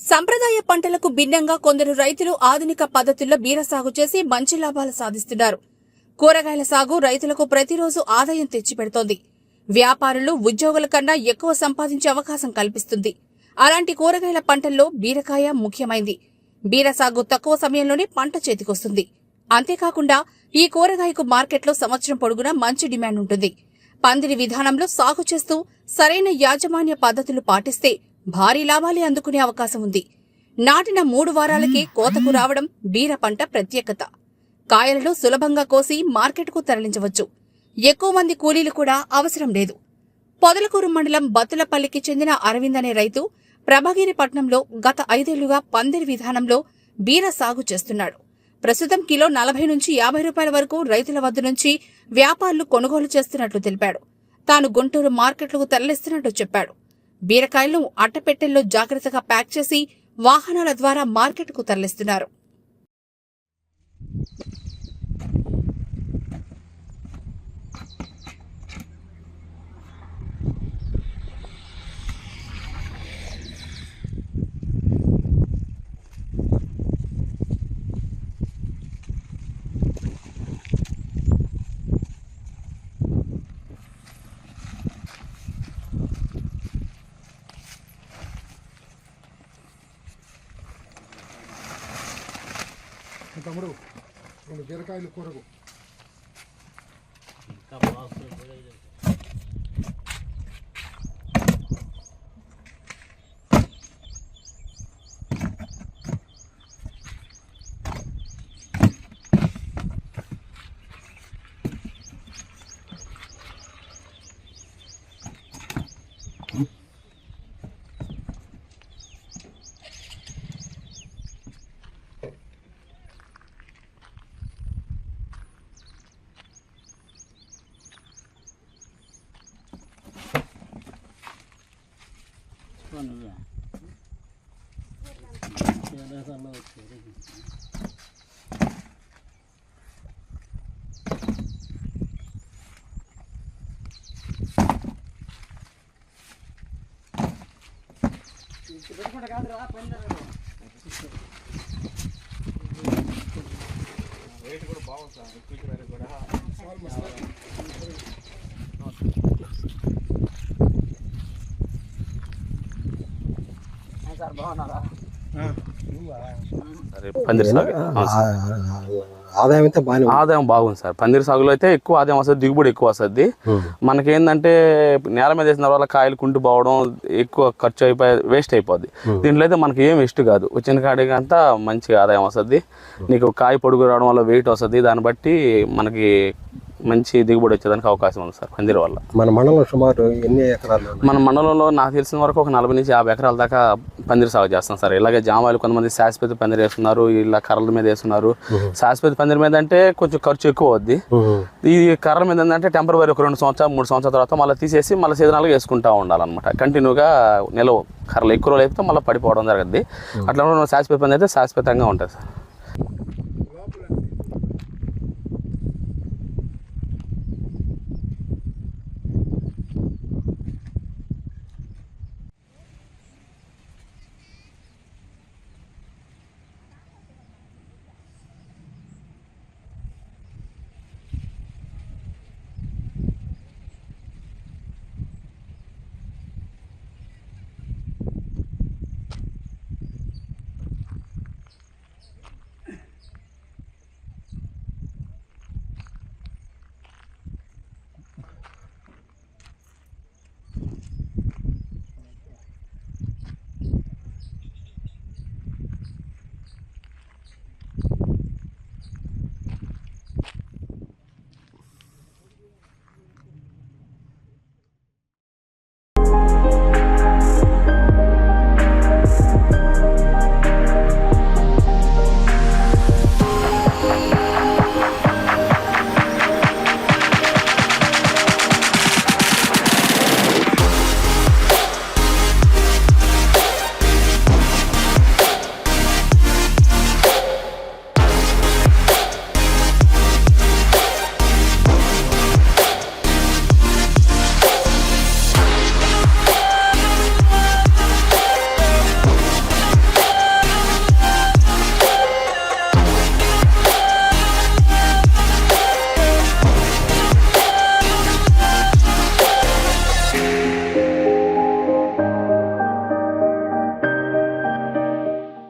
సంప్రదాయ పంటలకు భిన్నంగా కొందరు రైతులు ఆధునిక పద్ధతుల్లో బీర సాగు చేసి మంచి లాభాలు సాధిస్తున్నారు. కూరగాయల సాగు రైతులకు ప్రతిరోజు ఆదాయం తెచ్చిపెడుతోంది. వ్యాపారులు ఉద్యోగుల కన్నా ఎక్కువ సంపాదించే అవకాశం కల్పిస్తుంది. అలాంటి కూరగాయల పంటల్లో బీరకాయ ముఖ్యమైంది. బీర సాగు తక్కువ సమయంలోనే పంట చేతికొస్తుంది. అంతేకాకుండా ఈ కూరగాయకు మార్కెట్లో సంవత్సరం పొడుగునా మంచి డిమాండ్ ఉంటుంది. పందిరి విధానంలో సాగు చేస్తూ సరైన యాజమాన్య పద్ధతులు పాటిస్తే భారీ లాభాలే అందుకునే అవకాశం ఉంది. నాటిన మూడు వారాలకే కోతకు రావడం బీర పంట ప్రత్యేకత. కాయలను సులభంగా కోసి మార్కెట్కు తరలించవచ్చు. ఎక్కువ మంది కూలీలు కూడా అవసరం లేదు. పొదలకూరు మండలం బత్తులపల్లికి చెందిన అరవింద్ అనే రైతు ప్రభగిరిపట్నంలో గత ఐదేళ్ళుగా పందిరి విధానంలో బీర సాగు చేస్తున్నాడు. ప్రస్తుతం కిలో నలభై నుంచి యాభై రూపాయల వరకు రైతుల వద్ద నుంచి వ్యాపారులు కొనుగోలు చేస్తున్నట్లు తెలిపాడు. తాను గుంటూరు మార్కెట్లకు తరలిస్తున్నట్లు చెప్పాడు. బీరకాయలను అట్టపెట్టెల్లో జాగ్రత్తగా ప్యాక్ చేసి వాహనాల ద్వారా మార్కెట్కు తరలిస్తున్నారు. తమ్ముడు రెండు బీరకాయలు కూరకు. Konuda. Tiada sama sekali. Kita berapa kali dapat bandar? Rate kurang bawah sah. Kuih berapa? Soal masalah. పందిరి సాగు. ఆదాయం అయితే. ఆదాయం బాగుంది సార్. పందిరి సాగులో అయితే ఎక్కువ ఆదాయం వస్తుంది దిగుబడి ఎక్కువ వస్తుంది. మనకేందంటే నేల మీద వేసిన వల్ల కాయలు కుంటు పోవడం ఎక్కువ ఖర్చు అయిపోయి వేస్ట్ అయిపోద్ది. దీంట్లో అయితే మనకి ఏం వేస్ట్ కాదు. వచ్చిన కాడికి అంతా మంచి ఆదాయం వస్తుంది. నీకు కాయ పొడుగు రావడం వల్ల వెయిట్ వస్తుంది. దాన్ని బట్టి మనకి మంచి దిగుబడి వచ్చేదానికి అవకాశం ఉంది సార్ పందిరి వల్ల. మన మండలం సుమారు ఎన్ని ఎకరాలు? మన మండలంలో నాకు తెలిసిన వరకు ఒక నలభై నుంచి యాభై ఎకరాల దాకా పందిరి సాగు చేస్తాం సార్. ఇలాగే జామాయిలు కొంతమంది శాశ్వత పందిరి వేస్తున్నారు ఇలా కర్రల మీద వేస్తున్నారు. శాశ్వత పందిరి మీద అంటే కొంచెం ఖర్చు ఎక్కువ అవుద్ది. ఈ కర్రల మీద ఏంటంటే టెంపరీ ఒక రెండు సంవత్సరాలు మూడు సంవత్సరాల తర్వాత మళ్ళీ తీసేసి మళ్ళీ సీజనల్గా వేసుకుంటా ఉండాలన్నమాట. కంటిన్యూగా నిలవ కర్రలు ఎక్కువ రోజులు అయితే మళ్ళీ పడిపోవడం జరుగుద్ది. అట్లా శాశ్వత పందిరి అయితే శాశ్వతంగా ఉంటుంది సార్.